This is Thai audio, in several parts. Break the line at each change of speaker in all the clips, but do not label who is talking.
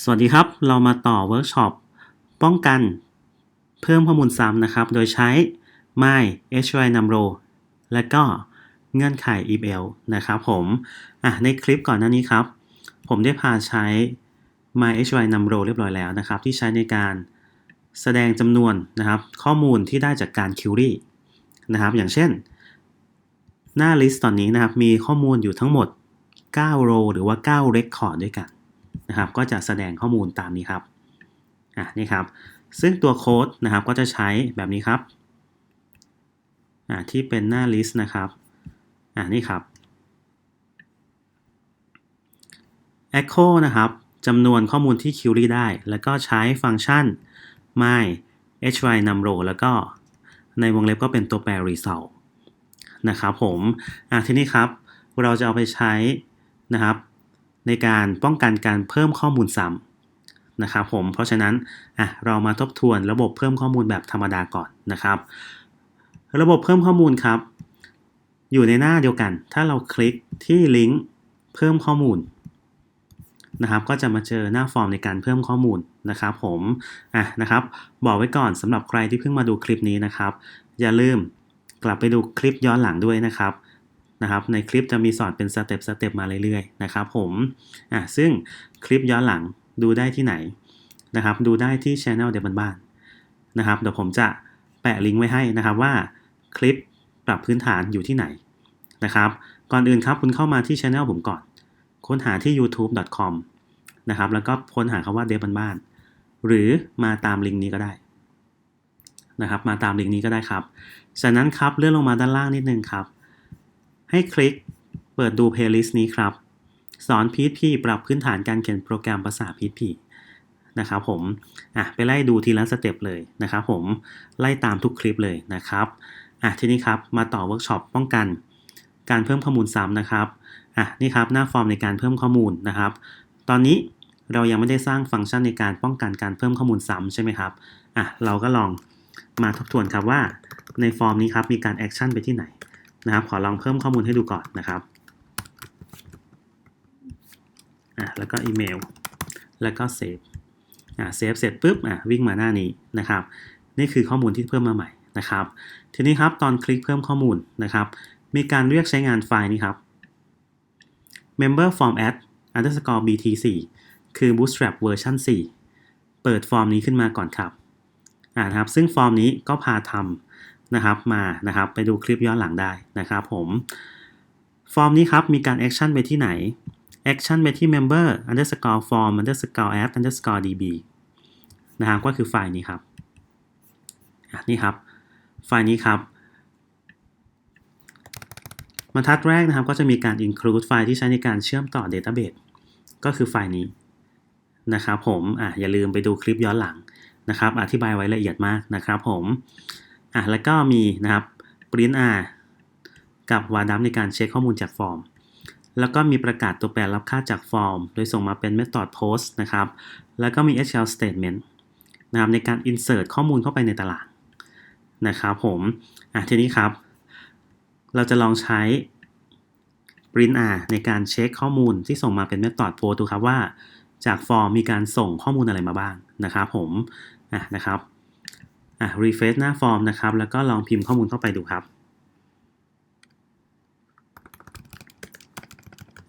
สวัสดีครับ เรามาต่อเวิร์กช็อปป้องกันเพิ่มข้อมูลซ้ำนะครับ โดยใช้ my hy numro และก็เงื่อนไข if else นะครับผมอะในคลิปก่อนหน้านี้ครับ ผมได้พาใช้ my hy numro เรียบร้อยแล้วนะครับ ที่ใช้ในการแสดงจำนวนนะครับ ข้อมูลที่ได้จากการ query นะครับ อย่างเช่น หน้า list ตอนนี้นะครับ มีข้อมูลอยู่ทั้งหมด9 row หรือว่า9 record ด้วยกัน นะครับก็จะแสดงข้อมูลตามนี้ครับอะนี่ครับ ซึ่งตัวโค้ดนะครับก็จะใช้แบบนี้ครับอะที่เป็นหน้า list นะครับอะนี่ครับ echo นะครับจำนวนข้อมูลที่ query ได้ แล้วก็ใช้ฟังก์ชัน myhynumrow แล้วก็ในวงเล็บก็เป็นตัวแปร result นะครับผมอะทีนี้ครับ เราจะเอาไปใช้นะครับ ในการป้องกันการเพิ่มข้อมูลซ้ำนะครับผม เพราะฉะนั้นอะเรามาทบทวนระบบเพิ่มข้อมูลแบบธรรมดาก่อนนะครับ ระบบเพิ่มข้อมูลครับ อยู่ในหน้าเดียวกัน ถ้าเราคลิกที่ลิงก์เพิ่มข้อมูลนะครับก็จะมาเจอหน้าฟอร์มในการเพิ่มข้อมูลนะครับผมอะนะครับบอกไว้ก่อนสำหรับใครที่เพิ่งมาดูคลิปนี้นะครับ อย่าลืมกลับไปดูคลิปย้อนหลังด้วยนะครับ นะครับในคลิปจะมีสอนเป็นสเต็ปสเต็ปมาเรื่อยๆนะครับผมอะซึ่งคลิปย้อนหลังดูได้ที่ไหนนะครับดูได้ที่ช anel เดี๋ยวบ้านนะครับเดี๋ยวผมจะแปะลิงก์ไว้ให้นะครับว่าคลิปปรับพื้นฐานอยู่ที่ไหนนะครับก่อนอื่นครับคุณเข้ามาที่ช anel ผมก่อน ค้นหาที่ youtube.com นะครับแล้วก็ค้นหาคำว่าเดฟบ้านหรือมาตามลิงก์นี้ก็ได้นะครับมาตามลิงก์นี้ก็ได้ครับจากนั้นครับเลื่อนลงมาด้านล่างนิดนึงครับ ให้คลิกเปิดดู playlist นี้ครับ สอน PHP ปรับพื้นฐานการเขียนโปรแกรมภาษา PHP นะครับผมอะไปไล่ดูทีละสเต็ปเลยนะครับผมไล่ตามทุกคลิปเลยนะครับอะทีนี้ครับมาต่อเวิร์กช็อปป้องกัน การเพิ่มข้อมูลซ้ำนะครับอะนี่ครับหน้าฟอร์มในการเพิ่มข้อมูลนะครับ ตอนนี้เรายังไม่ได้สร้างฟังก์ชันในการป้องกันการเพิ่มข้อมูลซ้ำใช่ไหมครับอะเราก็ลองมาทบทวนครับว่าในฟอร์มนี้ครับมีการแอคชั่นไปที่ไหน นะครับขอลองเพิ่มข้อมูลให้ดูก่อนนะครับอะแล้วก็อีเมล แล้วก็เซฟอะเซฟเสร็จปุ๊บอะวิ่งมาหน้านี้นะครับ นี่คือข้อมูลที่เพิ่มมาใหม่นะครับ ทีนี้ครับตอนคลิกเพิ่มข้อมูลนะครับ มีการเรียกใช้งานไฟล์นี้ครับ member form add underscore bt4 คือ bootstrap เวอร์ชัน4เปิดฟอร์มนี้ขึ้นมาก่อนครับอ่านะครับ ซึ่งฟอร์มนี้ก็พาทำ นะครับมานะครับไปดูคลิปย้อนหลังได้นะครับผม ฟอร์มนี้ครับมีการแอคชั่นไปที่ไหนแอคชั่นไปที่ member underscore form underscore add underscore db นะครับก็คือไฟล์นี้ครับนี่ครับ ไฟล์นี้ครับบรรทัดแรกนะครับก็จะมีการ include ไฟล์ที่ใช้ในการเชื่อมต่อ database ก็คือไฟล์นี้นะครับผมอะอย่าลืมไปดูคลิปย้อนหลังนะครับ อธิบายไว้ละเอียดมากนะครับผม อะแล้วก็มีนะครับ print r กับวาดัมในการเช็คข้อมูลจากฟอร์ม แล้วก็มีประกาศตัวแปรรับค่าจากฟอร์ม โดยส่งมาเป็น method post นะครับ แล้วก็มี SQL statement นะครับในการ insert ข้อมูลเข้าไปในตารางนะครับผมอะทีนี้ครับ เราจะลองใช้ print r ในการเช็คข้อมูลที่ส่งมาเป็น method post ดูครับว่าจากฟอร์มมีการส่งข้อมูลอะไรมาบ้างนะครับผมอะนะครับ อะ refresh หน้าฟอร์มนะครับ แล้วก็ลองพิมพ์ข้อมูลเข้าไปดูครับ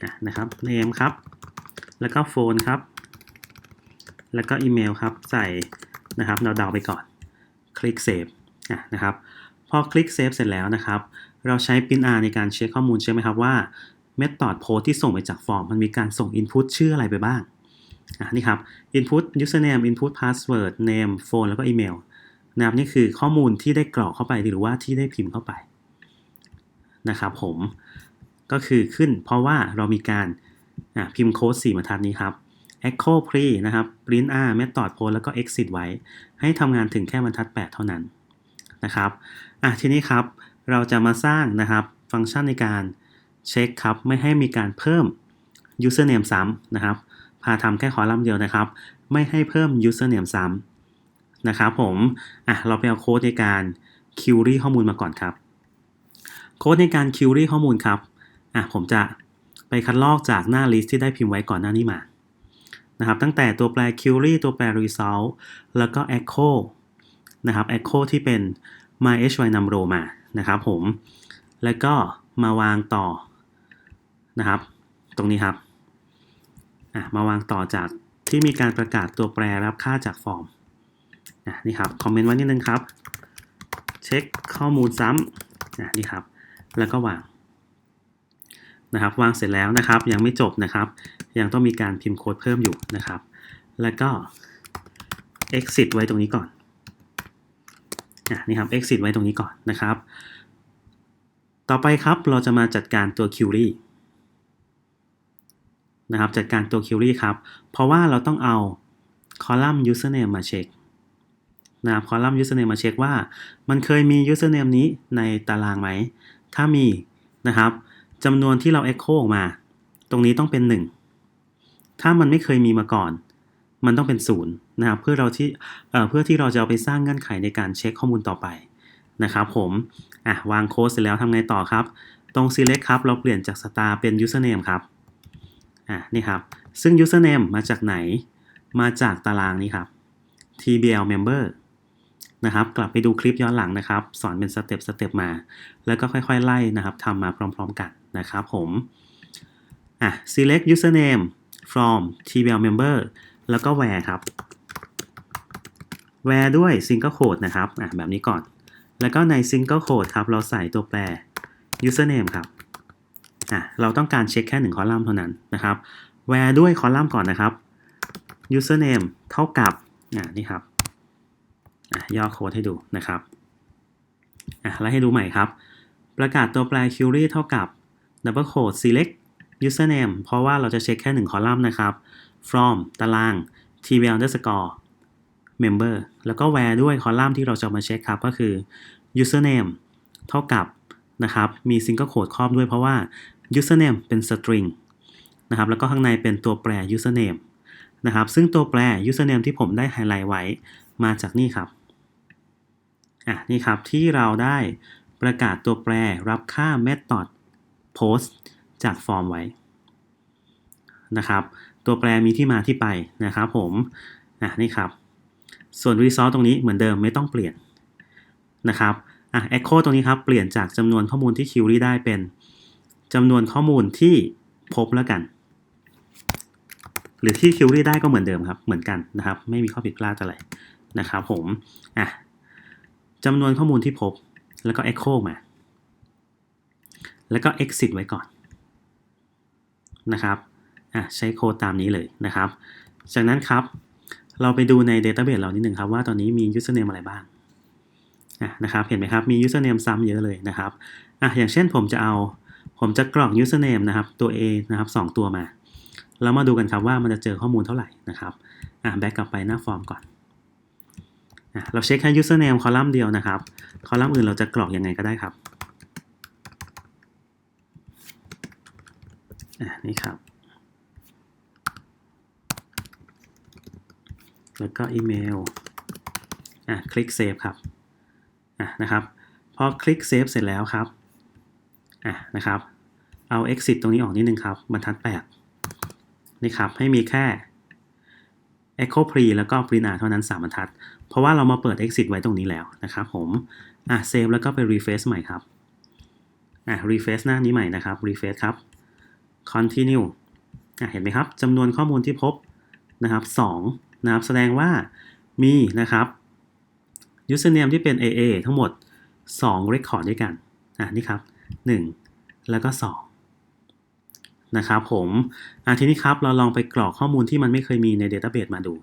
อะนะครับ name ครับ แล้วก็ phone ครับ แล้วก็อีเมลครับ ใส่นะครับเดาๆไปก่อน คลิก save อะนะครับ พอคลิก save เสร็จแล้วนะครับ เราใช้ print r ในการเช็คข้อมูลใช่ไหมครับว่า method post ที่ส่งไปจากฟอร์ม มันมีการส่ง input ชื่ออะไรไปบ้างอะนี่ครับ input username input password name phone แล้วก็อีเมล นะครับนี่คือข้อมูลที่ได้กรอกเข้าไปหรือว่าที่ได้พิมพ์เข้าไปนะครับผมก็คือขึ้นเพราะว่าเรามีการพิมพ์โค้ด4บรรทัดนี้ครับ echo pre นะครับ print r method post แล้วก็ exit ไว้ ให้ทำงานถึงแค่บรรทัด 8 เท่านั้นนะครับอะทีนี้ครับเราจะมาสร้างนะครับฟังก์ชันในการเช็คครับไม่ให้มีการเพิ่ม username ซ้ำนะครับพาทำแค่คอลัมน์เดียวนะครับ ไม่ให้เพิ่ม username ซ้ำ นะครับผมอะเราไปเอาโค้ดในการ query ข้อมูลมาก่อนครับ โค้ดในการ query ข้อมูลครับอะผมจะไปคัดลอกจากหน้า list ที่ได้พิมพ์ไว้ก่อนหน้านี้มานะครับตั้งแต่ตัวแปร query ตัวแปร result แล้วก็ echo นะครับ echo ที่เป็น my hy num row มานะครับผม แล้วก็มาวางต่อนะครับ ตรงนี้ครับอะมาวางต่อจากที่มีการประกาศตัวแปรรับค่าจากฟอร์ม อะนี่ครับคอมเมนต์ไว้นิดนึงครับ เช็คข้อมูลซ้ำอะนี่ครับ แล้วก็วางนะครับวางเสร็จแล้วนะครับ ยังไม่จบนะครับ ยังต้องมีการพิมพ์โค้ดเพิ่มอยู่นะครับ แล้วก็ exit ไว้ตรงนี้ก่อนอะนี่ครับ exit ไว้ตรงนี้ก่อนนะครับ ต่อไปครับเราจะมาจัดการตัว query นะครับจัดการตัว query ครับ เพราะว่าเราต้องเอาคอลัมน์ username มาเช็ค นะครับคอลัมน์ username มาเช็คว่า มันเคยมี username นี้ในตารางไหม ถ้ามีนะครับจำนวนที่เรา echo ออกมา ตรงนี้ต้องเป็น 1 ถ้ามันไม่เคยมีมาก่อน มันต้องเป็น0นะครับเพื่อเราที่เเพื่อที่เราจะเอาไปสร้างเงื่อนไขในการเช็คข้อมูลต่อไปนะครับผมอะวางโค้ดเสร็จแล้วทำไงต่อครับ ตรง select ครับ เราเปลี่ยนจาก star เป็น username ครับอะนี่ครับ ซึ่ง username มาจากไหน มาจากตารางนี้ครับ tbl member นะครับ กลับไปดูคลิปย้อนหลังนะครับ สอนเป็นสเต็ปสเต็ปมา แล้วก็ค่อยๆไล่นะครับทำมาพร้อมๆกันนะครับผมอะ select username from tbl member แล้วก็ where ครับ where ด้วย single quote นะครับอะแบบนี้ก่อน แล้วก็ใน single quote ครับ เราใส่ตัวแปร username ครับอะเราต้องการเช็คแค่1คอลัมน์เท่านั้นนะครับ where ด้วยคอลัมน์ก่อนนะครับ username เท่ากับอะนี่ครับ ย่อโค้ดให้ดูนะครับแล้วให้ดูใหม่ครับ ประกาศตัวแปร query เท่ากับ double quote select username เพราะว่าเราจะเช็คแค่ 1 คอลัมน์นะครับ from ตาราง tbl underscore member แล้วก็ where ด้วยคอลัมน์ที่เราจะมาเช็คครับ ก็คือ username เท่ากับนะครับ มี single quote ครอบด้วยเพราะว่า username เป็น string นะครับ แล้วก็ข้างในเป็นตัวแปร username นะครับ ซึ่งตัวแปร username ที่ผมได้ไฮไลท์ไว้มาจากนี่ครับ อะนี่ครับที่เราได้ประกาศตัวแปรรับค่า method post จากฟอร์มไว้นะครับ ตัวแปรมีที่มาที่ไปนะครับผมอะนี่ครับ ส่วน result ตรงนี้เหมือนเดิมไม่ต้องเปลี่ยนนะครับอะ echo ตรงนี้ครับ เปลี่ยนจากจำนวนข้อมูลที่ query ได้เป็นจำนวนข้อมูลที่พบแล้วกัน หรือที่ query ได้ก็เหมือนเดิมครับ เหมือนกันนะครับ ไม่มีข้อผิดพลาดอะไรนะครับผมอะ จำนวนข้อมูลที่พบ แล้วก็ echo มา แล้วก็ exit ไว้ก่อนนะครับอะใช้โค้ดตามนี้เลยนะครับ จากนั้นครับ เราไปดูใน Database เรานิดหนึ่งครับว่าตอนนี้มี username อะไรบ้างะนะครับเห็นไหมครับมี username ซ้ำเยอะเลยนะครับอะอย่างเช่นผมจะเอาผมจะกรอก username นะครับตัว A นะครับ2ตัวมา แล้วมาดูกันครับว่ามันจะเจอข้อมูลเท่าไหร่นะครับอะแบ็กกลับไปหน้าฟอร์มก่อน เราเช็คแค่ username คอลัมน์เดียวนะครับ คอลัมน์อื่นเราจะกรอกยังไงก็ได้ครับอะนี่ครับ แล้วก็อีเมลอะคลิกเซฟครับอะนะครับพอคลิกเซฟเสร็จแล้วครับอะนะครับ เอา exit ตรงนี้ออกนิดนึงครับบรรทัด8นี่ครับให้มีแค่ echo pre แล้วก็ print r เท่านั้น 3 บรรทัด เพราะว่าเรามาเปิด exit ไว้ตรงนี้แล้วนะครับผม อะเซฟแล้วก็ไป refresh ใหม่ครับ อะ refresh หน้านี้ใหม่นะครับ refresh ครับ continue อะ เห็นไหมครับจำนวนข้อมูลที่พบนะครับ2นะครับ แสดงว่ามีนะครับ username ที่เป็น AA ทั้งหมด 2 record ด้วยกัน อะ นี่ครับ 1 แล้วก็ 2 นะครับผมอะทีนี้ครับเราลองไปกรอกข้อมูลที่มันไม่เคยมีใน database มาดู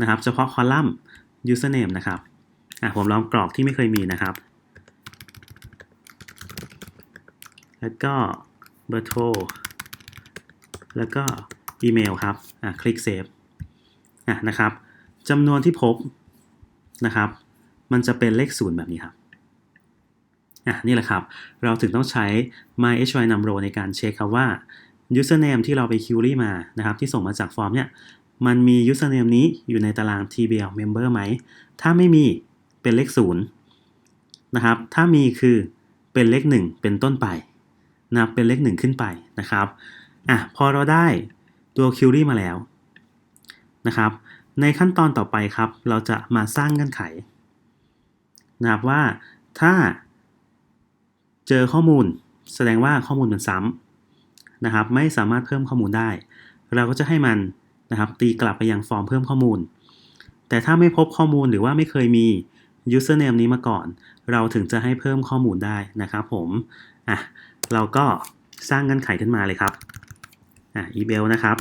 นะครับ เฉพาะคอลัมน์ username นะครับอะผมลองกรอกที่ไม่เคยมีนะครับ แล้วก็เบอร์โทรแล้วก็อีเมลครับอะคลิกเซฟอะนะครับจำนวนที่พบนะครับ มันจะเป็นเลขศูนย์แบบนี้ครับอะนี่แหละครับ เราถึงต้องใช้ my hy num row ในการเช็คครับว่า username ที่เราไป query มานะครับที่ส่งมาจากฟอร์มเนี่ยมันมี username นี้อยู่ในตาราง tbl member ไหม ถ้าไม่มีเป็นเลขศูนย์นะครับ ถ้ามีคือเป็นเลขหนึ่งเป็นต้นไปนะครับเป็นเลขหนึ่งขึ้นไปนะครับอะพอเราได้ตัว query มาแล้วนะครับ ในขั้นตอนต่อไปครับ เราจะมาสร้างเงื่อนไขนะครับว่าถ้าเจอข้อมูลแสดงว่าข้อมูลมันซ้ำ นะครับ ไม่สามารถเพิ่มข้อมูลได้ เราก็จะให้มันนะครับ ตีกลับไปยังฟอร์มเพิ่มข้อมูล แต่ถ้าไม่พบข้อมูลหรือว่าไม่เคยมี username นี้มาก่อน เราถึงจะให้เพิ่มข้อมูลได้นะครับผมอะเราก็สร้างเงื่อนไขขึ้นมาเลยครับอะ email นะครับ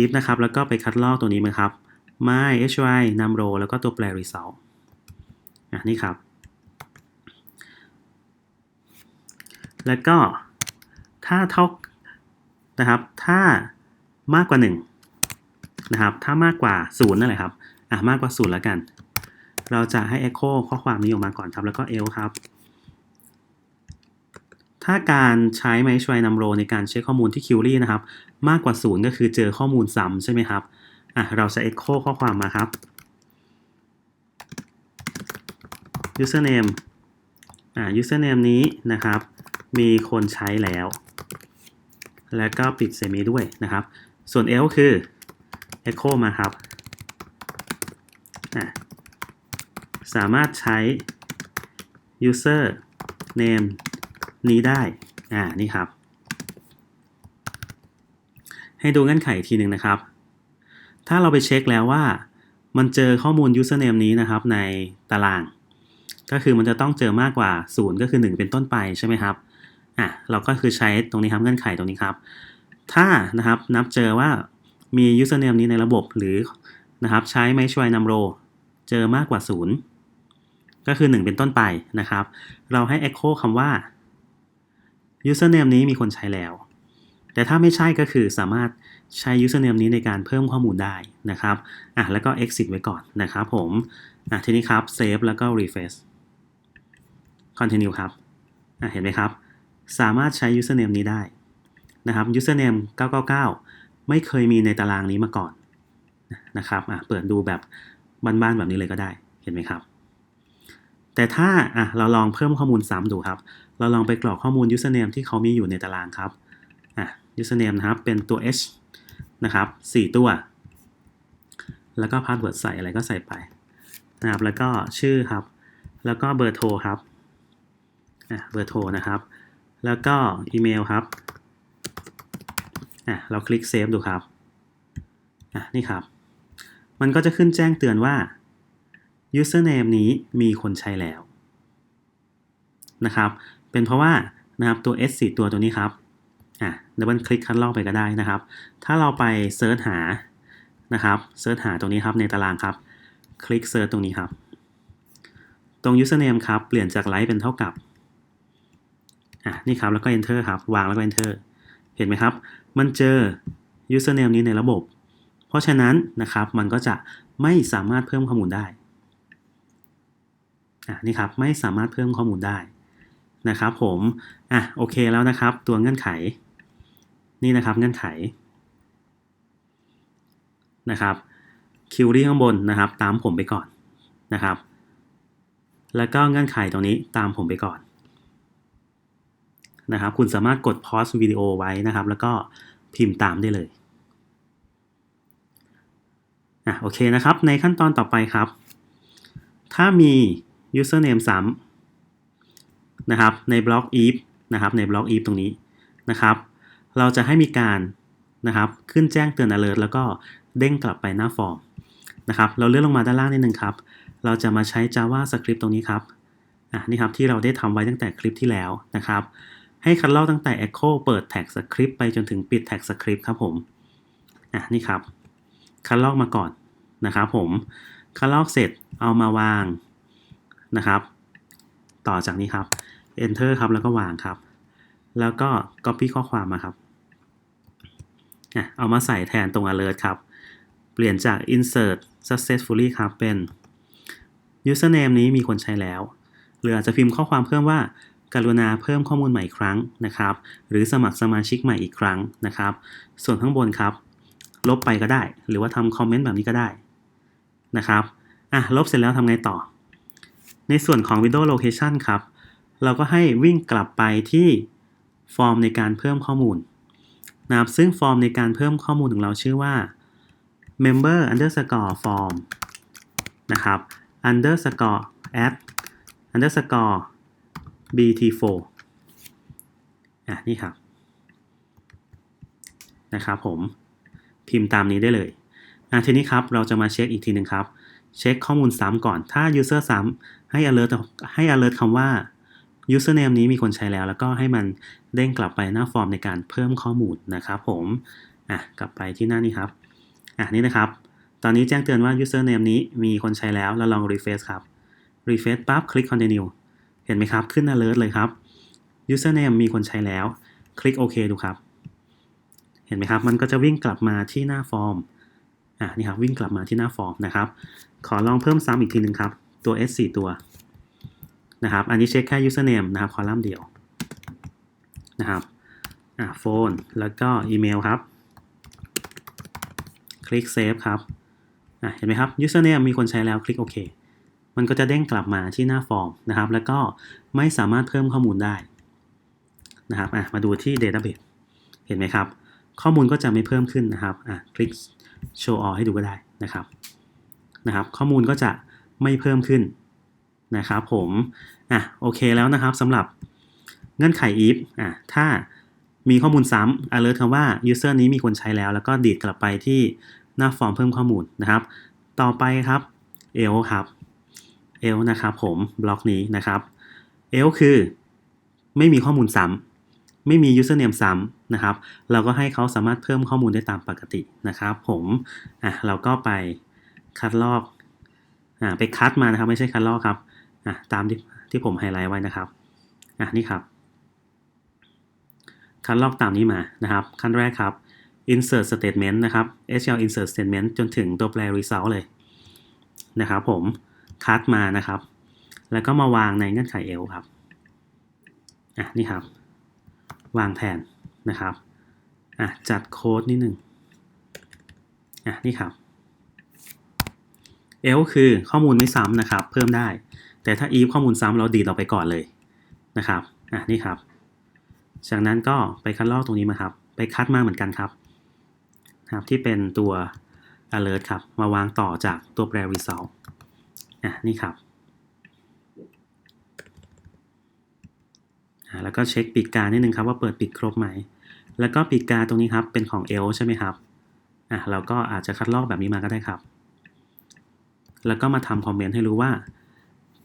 if นะครับ แล้วก็ไปคัดลอกตัวนี้มาครับ my hy num row แล้วก็ตัวแปร result อะนี่ครับ แล้วก็ ถ้าเท่านะครับ ถ้ามากกว่า 1 นะครับ ถ้ามากกว่า0นั่นแหละครับ อะมากกว่า0แล้วกัน เราจะให้ echo ข้อความนี้ออกมาก่อนครับ แล้วก็ else ครับ ถ้าการใช้ m y h y num row ในการเช็คข้อมูลที่ query นะครับ มากกว่า 0 ก็คือเจอข้อมูลซ้ำใช่ไหมครับ อะเราจะ echo ข้อความมาครับ username อ่า username นี้นะครับ มีคนใช้แล้ว แล้วก็ปิดเซมิด้วยนะครับ ส่วน else คือ echo มาครับ สามารถใช้ user name นี้ได้ อ่า นี่ครับ ให้ดูเงื่อนไขอีกทีหนึ่งนะครับ ถ้าเราไปเช็คแล้วว่า มันเจอข้อมูล username นี้นะครับในตาราง ก็คือมันจะต้องเจอมากกว่า 0 ก็คือ 1 เป็นต้นไปใช่ไหมครับ อะเราก็คือใช้ตรงนี้ครับเงื่อนไขตรงนี้ครับ ถ้านะครับนับเจอว่ามี username นี้ในระบบหรือนะครับใช้ไม่ช่วยนำโรเจอมากกว่า 0 ก็คือ 1 เป็นต้นไปนะครับ เราให้ echo คำว่า username นี้มีคนใช้แล้ว แต่ถ้าไม่ใช่ก็คือสามารถใช้ username นี้ในการเพิ่มข้อมูลได้นะครับอะแล้วก็ exit ไว้ก่อนนะครับผมอะทีนี้ครับ save แล้วก็ refresh continue ครับอะเห็นไหมครับ สามารถใช้ username นี้ได้นะครับ username 999 ไม่เคยมีในตารางนี้มาก่อนนะครับอะเปิดดูแบบบ้านๆแบบนี้เลยก็ได้เห็นไหมครับ แต่ถ้าอะเราลองเพิ่มข้อมูลซ้ำดูครับ เราลองไปกรอกข้อมูล username ที่เขามีอยู่ในตารางครับอะ username นะครับเป็นตัว h นะครับ 4 ตัว แล้วก็ password ใส่อะไรก็ใส่ไปนะครับแล้วก็ชื่อครับ แล้วก็เบอร์โทรครับอะเบอร์โทรนะครับ แล้วก็อีเมลครับอะเราคลิกเซฟดูครับอะนี่ครับ มันก็จะขึ้นแจ้งเตือนว่า username นี้มีคนใช้แล้วนะครับ เป็นเพราะว่านะครับตัว s 4ตัวตัวนี้ครับอะดับเบิลคลิกคัดลอกไปก็ได้นะครับ ถ้าเราไปเซิร์ชหานะครับเซิร์ชหาตรงนี้ครับในตารางครับ คลิกเซิร์ชตรงนี้ครับ ตรง username ครับ เปลี่ยนจากไลค์เป็นเท่ากับ อะนี่ครับแล้วก็ enter ครับ วางแล้วก็ enter เห็นไหมครับ มันเจอ username นี้ในระบบ เพราะฉะนั้นนะครับมันก็จะไม่สามารถเพิ่มข้อมูลได้อะนี่ครับไม่สามารถเพิ่มข้อมูลได้นะครับผมอะโอเคแล้วนะครับ ตัวเงื่อนไข นี่นะครับเงื่อนไขนะครับคิวรี่ข้างบนนะครับ ตามผมไปก่อนนะครับ แล้วก็เงื่อนไขตรงนี้ตามผมไปก่อน นะครับ คุณสามารถกดพอสวิดีโอไว้นะครับ แล้วก็พิมพ์ตามได้เลยอะโอเคนะครับ ในขั้นตอนต่อไปครับ ถ้ามี username ซ้ำนะครับ ในบล็อก if นะครับ ในบล็อก if ตรงนี้นะครับ เราจะให้มีการนะครับขึ้นแจ้งเตือน alert แล้วก็เด้งกลับไปหน้าฟอร์มนะครับ เราเลื่อนลงมาด้านล่างนิดนึงครับ เราจะมาใช้ Java Script ตรงนี้ครับ อะนี่ครับที่เราได้ทำไว้ตั้งแต่คลิปที่แล้วนะครับ ให้คัดลอกตั้งแต่ echo เปิดแท็ก script ไปจนถึงปิดแท็ก script ครับผม อะนี่ครับ คัดลอกมาก่อนนะครับผม คัดลอกเสร็จเอามาวางนะครับ ต่อจากนี้ครับ enter ครับแล้วก็วางครับ แล้วก็ copy ข้อความมาครับ อะเอามาใส่แทนตรง alert ครับ เปลี่ยนจาก insert successfully ครับเป็น username นี้มีคนใช้แล้ว หรืออาจจะพิมพ์ข้อความเพิ่มว่า กรุณาเพิ่มข้อมูลใหม่อีกครั้งนะครับ หรือสมัครสมาชิกใหม่อีกครั้งนะครับ ส่วนข้างบนครับ ลบไปก็ได้ หรือว่าทำคอมเมนต์แบบนี้ก็ได้นะครับอะลบเสร็จแล้วทำไงต่อ ในส่วนของ Window Location ครับ เราก็ให้วิ่งกลับไปที่ฟอร์มในการเพิ่มข้อมูลนะครับซึ่งฟอร์มในการเพิ่มข้อมูลของเราชื่อว่า member underscore form นะครับ underscore add underscore bt4 อะนี่ครับนะครับผมพิมพ์ตามนี้ได้เลยอะทีนี้ครับเราจะมาเช็คอีกทีหนึ่งครับเช็คข้อมูลซ้ำก่อน ถ้า user ซ้ำให้ alert ให้ alert คำว่า username นี้มีคนใช้แล้ว แล้วก็ให้มันเด้งกลับไปหน้าฟอร์มในการเพิ่มข้อมูลนะครับผมอะกลับไปที่หน้านี้ครับอะนี่นะครับ ตอนนี้แจ้งเตือนว่า username นี้มีคนใช้แล้ว เราลอง refresh ครับ refresh ปั๊บคลิก continue เห็นไหมครับ ขึ้น alert เลยครับ username มีคนใช้แล้ว คลิกโอเคดูครับ เห็นไหมครับ มันก็จะวิ่งกลับมาที่หน้าฟอร์มอะนี่ครับวิ่งกลับมาที่หน้าฟอร์มนะครับ ขอลองเพิ่มซ้ำอีกทีหนึ่งครับ ตัว s 4ตัวนะครับ อันนี้เช็คแค่ username นะครับคอลัมน์เดียวนะครับอะโฟนแล้วก็อีเมลครับ คลิก save ครับอะเห็นไหมครับ username มีคนใช้แล้วคลิกโอเค มันก็จะเด้งกลับมาที่หน้าฟอร์มนะครับ แล้วก็ไม่สามารถเพิ่มข้อมูลได้นะครับมาดูที่ database เห็นไหมครับ ข้อมูลก็จะไม่เพิ่มขึ้นนะครับคลิก show all ให้ดูก็ได้นะครับนะครับ ข้อมูลก็จะไม่เพิ่มขึ้นนะครับผมอะโอเคแล้วนะครับสำหรับเงื่อนไข if อะถ้ามีข้อมูลซ้ำ alert คำว่า user นี้มีคนใช้แล้ว แล้วก็ดีดกลับไปที่หน้าฟอร์มเพิ่มข้อมูลนะครับ ต่อไปครับ else ครับ else นะครับผมบล็อกนี้นะครับ else คือไม่มีข้อมูลซ้ำไม่มี username ซ้ำนะครับ เราก็ให้เขาสามารถเพิ่มข้อมูลได้ตามปกตินะครับ ผมอะเราก็ไปคัดลอกอ่าไปคัดมานะครับ ไม่ใช่คัดลอกครับอะตามที่ที่ผมไฮไลท์ไว้นะครับอะนี่ครับ คัดลอกตามนี้มานะครับ ขั้นแรกครับ insert statement นะครับ SQL insert statement จนถึงตัวแปร result เลยนะครับผม คัดมานะครับ แล้วก็มาวางในเงื่อนไข L ครับอะนี่ครับ วางแทนนะครับอะจัดโค้ดนิดหนึ่งอะนี่ครับ L คือข้อมูลไม่ซ้ำนะครับ เพิ่มได้ แต่ถ้า if ข้อมูลซ้ำเราดีดออกไปก่อนเลยนะครับอะนี่ครับ จากนั้นก็ไปคัดลอกตรงนี้มาครับ ไปคัดมาเหมือนกันครับครับ ที่เป็นตัว alert ครับ มาวางต่อจากตัวแปร result อะนี่ครับแล้วก็เช็คปีกกานิดนึงครับว่าเปิดปิดครบไหม แล้วก็ปีกกาตรงนี้ครับเป็นของ L ใช่ไหมครับอะเราก็อาจจะคัดลอกแบบนี้มาก็ได้ครับ แล้วก็มาทำคอมเมนต์ให้รู้ว่า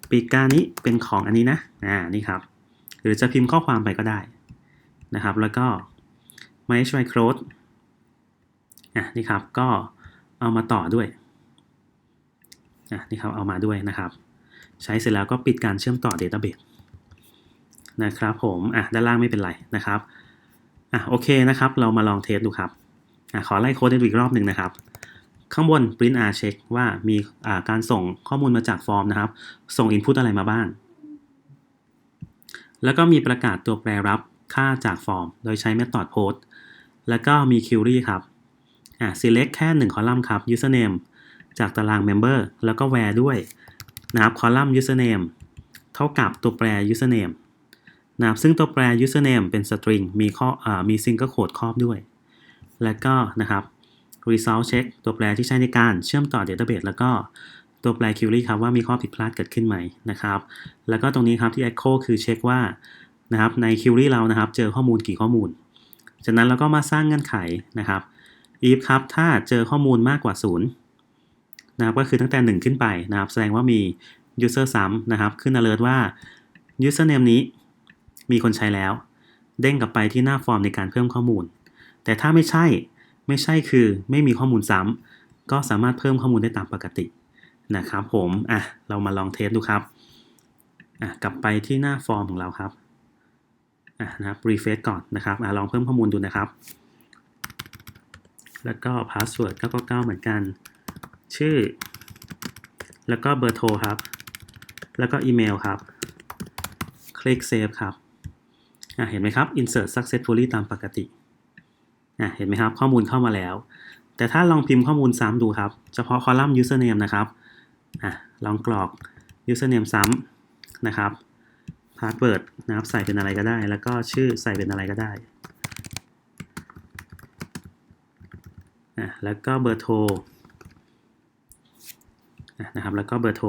ปีกกานี้เป็นของอันนี้นะ อ่า นี่ครับ หรือจะพิมพ์ข้อความไปก็ได้นะครับ แล้วก็ my h y close อะ นี่ครับ ก็เอามาต่อด้วย นี่ครับเอามาด้วยนะครับ ใช้เสร็จแล้วก็ปิดการเชื่อมต่อ database นะครับผมอะด้านล่างไม่เป็นไรนะครับอะโอเคนะครับ เรามาลองเทสดูครับอะขอไล่โค้ดดูอีกรอบหนึ่งนะครับ ข้างบน print r check ว่ามีอ่าการส่งข้อมูลมาจากฟอร์มนะครับ ส่ง input อะไรมาบ้าง แล้วก็มีประกาศตัวแปรรับค่าจากฟอร์ม โดยใช้ method post แล้วก็มี query ครับอ่า select แค่1 column ครับ username จากตาราง member แล้วก็ where ด้วยนะครับ column username เท่ากับตัวแปร username นะครับซึ่งตัวแปร username เป็น string มีข้ออมี single quote ครอบด้วย แล้วก็นะครับ result check ตัวแปรที่ใช้ในการเชื่อมต่อ database แล้วก็ตัวแปร query ครับว่ามีข้อผิดพลาดเกิดขึ้นไหมนะครับ แล้วก็ตรงนี้ครับที่ echo คือเช็คว่านะครับใน query เรานะครับ เจอข้อมูลกี่ข้อมูล จากนั้นเราก็มาสร้างเงื่อนไขนะครับ if ครับถ้าเจอข้อมูลมากกว่า 0 นะครับก็คือตั้งแต่ 1 ขึ้นไปนะครับ แสดงว่ามี user ซ้ำนะครับ ขึ้น alert ว่า username นี้มีคนใช้แล้ว เด้งกลับไปที่หน้าฟอร์มในการเพิ่มข้อมูล แต่ถ้าไม่ใช่ไม่ใช่คือไม่มีข้อมูลซ้ำก็สามารถเพิ่มข้อมูลได้ตามปกตินะครับผมอะเรามาลองเทสดูครับอะกลับไปที่หน้าฟอร์มของเราครับอะนะครับรีเฟซก่อนนะครับอะลองเพิ่มข้อมูลดูนะครับ แล้วก็พาสเวิร์ด999เหมือนกัน ชื่อ แล้วก็เบอร์โทรครับ แล้วก็อีเมลครับ คลิกเซฟครับอะเห็นไหมครับ insert successfully ตามปกติอะเห็นไหมครับ ข้อมูลเข้ามาแล้ว แต่ถ้าลองพิมพ์ข้อมูลซ้ำดูครับ เฉพาะคอลัมน์ username นะครับอะลองกรอก username ซ้ำนะครับ password นะครับ ใส่เป็นอะไรก็ได้ แล้วก็ชื่อใส่เป็นอะไรก็ได้อะแล้วก็เบอร์โทร นะครับ แล้วก็เบอร์โทร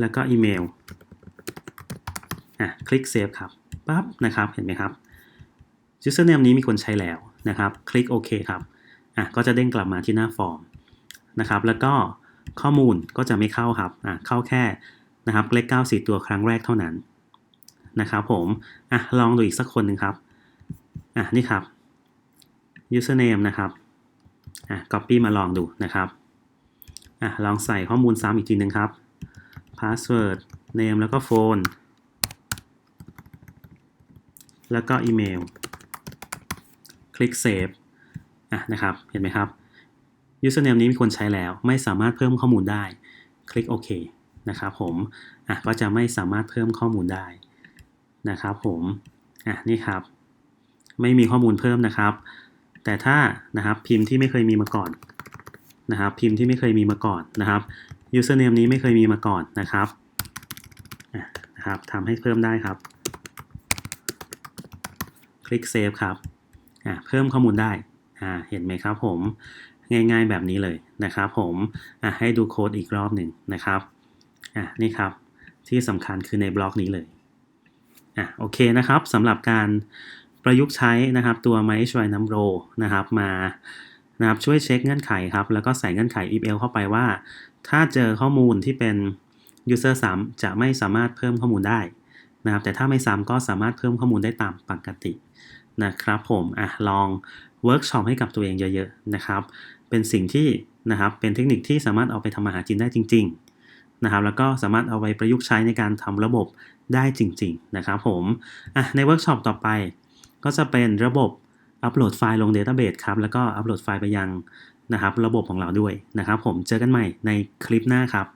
แล้วก็อีเมลอะคลิกเซฟครับปั๊บนะครับเห็นไหมครับ username นี้มีคนใช้แล้วนะครับ คลิกโอเคครับอะก็จะเด้งกลับมาที่หน้าฟอร์มนะครับ แล้วก็ข้อมูลก็จะไม่เข้าครับอะเข้าแค่นะครับเลข9 4 ตัวครั้งแรกเท่านั้นนะครับผมอะลองดูอีกสักคนหนึ่งครับอะนี่ครับ username นะครับ อะ copy มาลองดูนะครับอะลองใส่ข้อมูลซ้ำอีกทีหนึ่งครับ password name แล้วก็ phone แล้วก็อีเมลคลิก save อะนะครับ เห็นไหมครับ username นี้มีคนใช้แล้วไม่สามารถเพิ่มข้อมูลได้ คลิกโอเคนะครับผมอะก็จะไม่สามารถเพิ่มข้อมูลได้นะครับผมอะนี่ครับ ไม่มีข้อมูลเพิ่มนะครับ แต่ถ้านะครับพิมพ์ที่ไม่เคยมีมาก่อนนะครับ พิมพ์ที่ไม่เคยมีมาก่อนนะครับ username นี้ไม่เคยมีมาก่อนนะครับนะครับทำให้เพิ่มได้ครับ คลิก save ครับอะเพิ่มข้อมูลได้อ่าเห็นไหมครับผมง่ายๆแบบนี้เลยนะครับผมอะให้ดูโค้ดอีกรอบหนึ่งนะครับอะนี่ครับที่สำคัญคือในบล็อกนี้เลยอะโอเคนะครับสำหรับการ ประยุกต์ใช้นะครับตัว m y h y Number นะครับมานะครับช่วยเช็คเงื่อนไขครับ แล้วก็ใส่เงื่อนไข if else เข้าไปว่า ถ้าเจอข้อมูลที่เป็น user ซ้ำจะไม่สามารถเพิ่มข้อมูลได้นะครับ แต่ถ้าไม่ซ้ำก็สามารถเพิ่มข้อมูลได้ตามปกตินะครับผมอะลองเวิร์กช็อปให้กับตัวเองเยอะๆนะครับ เป็นสิ่งที่นะครับเป็นเทคนิคที่สามารถเอาไปทำมาหากินได้จริง ๆนะครับ แล้วก็สามารถเอาไปประยุกต์ใช้ในการทำระบบได้จริง ๆ นะครับผมอะในเวิร์กช็อปต่อไป ก็จะเป็นระบบอัปโหลดไฟล์ลง Database ครับ แล้วก็อัปโหลดไฟล์ไปยังนะครับระบบของเราด้วยนะครับ ผมเจอกันใหม่ในคลิปหน้าครับ